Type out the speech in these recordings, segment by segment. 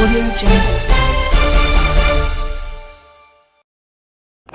Audio Jungle.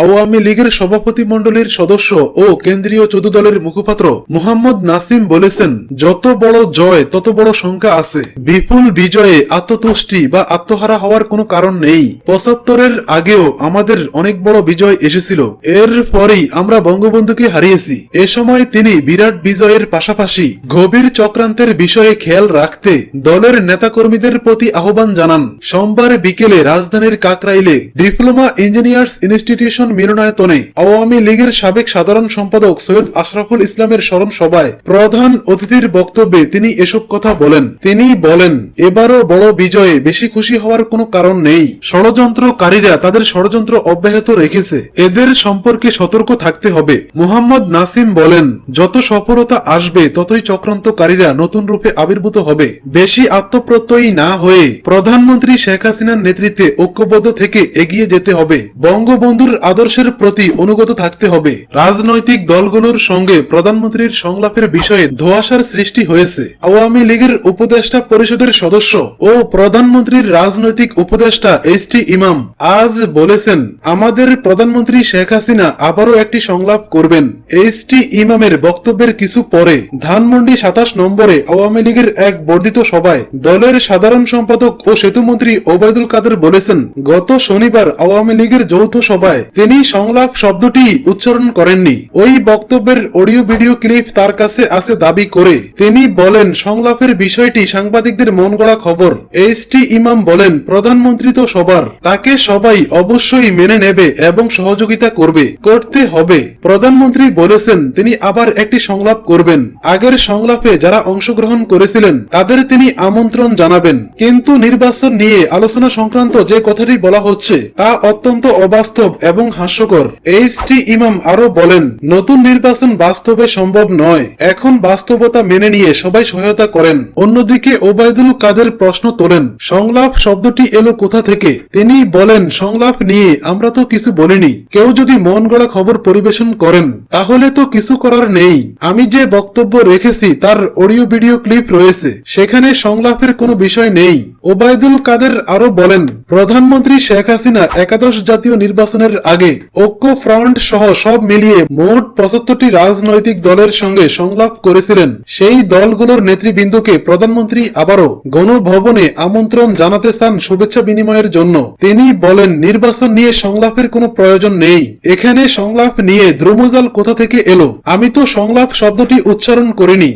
Awami লীগের সভাপতি মণ্ডলীর সদস্য ও কেন্দ্রীয় চোদ্দ দলের মুখপাত্র মোহাম্মদ নাসিম বলেছেন, যত বড় জয়, তত বড় সংখ্যা আছে। বিপুল বিজয়ে আত্মতুষ্টি বা আত্মহারা হওয়ার কোনো কারণ নেই। পঁচাত্তরের আগেও আমাদের অনেক বড় বিজয় এসেছিল। এর পরেই আমরা বঙ্গবন্ধুকে হারিয়েছি। এ সময় তিনি বিরাট বিজয়ের পাশাপাশি গভীর চক্রান্তের বিষয়ে খেয়াল রাখতে দলের নেতাকর্মীদের প্রতি আহ্বান জানান। সোমবার বিকেলে রাজধানীর কাকরাইলে ডিপ্লোমা ইঞ্জিনিয়ার্স ইনস্টিটিউশন মিলনায়তনে আওয়ামী লীগের সাবেক সাধারণ সম্পাদক সৈয়দ আশরাফুল ইসলামের স্মরণ সভায় প্রধান অতিথির বক্তব্যে তিনি এসব কথা বলেন। তিনি বলেন, এবারও বড় বিজয়ে বেশি খুশি হওয়ার কোনো কারণ নেই। ষড়যন্ত্রকারীরা তাদের ষড়যন্ত্র অব্যাহত রেখেছে। এদের সম্পর্কে সতর্ক থাকতে হবে। মুহাম্মদ নাসিম বলেন, যত সফলতা আসবে, ততই চক্রান্তকারীরা নতুন রূপে আবির্ভূত হবে। বেশি আত্মপ্রত্যয়ী না হয়ে প্রধানমন্ত্রী শেখ হাসিনার নেতৃত্বে ঐক্যবদ্ধ থেকে এগিয়ে যেতে হবে। বঙ্গবন্ধুর আদর্শের প্রতি অনুগত থাকতে হবে। রাজনৈতিক দলগুলোর সঙ্গে প্রধানমন্ত্রীর সংলাপের বিষয়ে ধোয়াশার সৃষ্টি হয়েছে। আওয়ামী লীগের উপদেষ্টা পরিষদের সদস্য ও প্রধানমন্ত্রীর রাজনৈতিক উপদেষ্টা এইচ টি ইমাম আজ বলেছেন, আমাদের প্রধানমন্ত্রী শেখ হাসিনা আবারও একটি সংলাপ করবেন। এইচ টি ইমামের বক্তব্যের কিছু পরে ধানমন্ডি সাতাশ নম্বরে আওয়ামী লীগের এক বর্ধিত সভায় দলের সাধারণ সম্পাদক ও সেতুমন্ত্রী ওবায়দুল কাদের বলেছেন, গত শনিবার আওয়ামী লীগের যৌথ সভায় তিনি সংলাপ শব্দটি উচ্চারণ করেননি। ওই বক্তব্যের অডিও ভিডিও ক্লিপ তার কাছে আছে দাবি করে, তিনি বলেন, সংলাপের বিষয়টি সাংবাদিকদের মন গড়া খবর। এইচ টি ইমাম বলেন, প্রধানমন্ত্রী তো সবার। তাকে সবাই অবশ্যই মেনে নেবে এবং সহযোগিতা করবে, করতে হবে। প্রধানমন্ত্রী বলেছেন, তিনি আবার একটি সংলাপ করবেন। আগের সংলাপে যারা অংশগ্রহণ করেছিলেন, তাদের তিনি আমন্ত্রণ জানাবেন। কিন্তু নির্বাচন নিয়ে আলোচনা সংক্রান্ত যে কথাটি বলা হচ্ছে, তা অত্যন্ত অবাস্তব এবং হাস্যকর। এইচ টি ইমাম আরও বলেন, নতুন নির্বাচন বাস্তবে সম্ভব নয়। এখন বাস্তবতা মেনে নিয়ে সবাই সহায়তা করেন। অন্যদিকে ওবায়দুল কাদের প্রশ্ন তোলেন, সংলাপ শব্দটি এলো কোথা থেকে? তিনি বলেন, সংলাপ নিয়ে আমরা তো কিছু বলিনি। কেউ যদি মন গড়া খবর পরিবেশন করেন, তাহলে তো কিছু করার নেই। আমি যে বক্তব্য রেখেছি, তার অডিও ভিডিও ক্লিপ রয়েছে। সেখানে সংলাপের কোনো বিষয় নেই। ওবায়দুল কাদের আরও বলেন, প্রধানমন্ত্রী শেখ হাসিনা একাদশ জাতীয় নির্বাচনের আগে ঐক্য ফ্রন্ট সহ সব মিলিয়ে মোট পঁচাত্তরটি রাজনৈতিক দলের সঙ্গে সংলাপ করেছিলেন। সেই দলগুলোর নেতৃবৃন্দকে প্রধানমন্ত্রী আবারও গণভবনে আমন্ত্রণ জানাতে চান শুভেচ্ছা বিনিময়ের জন্য। তিনি বলেন, নির্বাচন নিয়ে সংলাপের কোনো প্রয়োজন নেই। এখানে সংলাপ নিয়ে দ্রুমজাল কোথা থেকে এলো? আমি তো সংলাপ শব্দটি উচ্চারণ করিনি।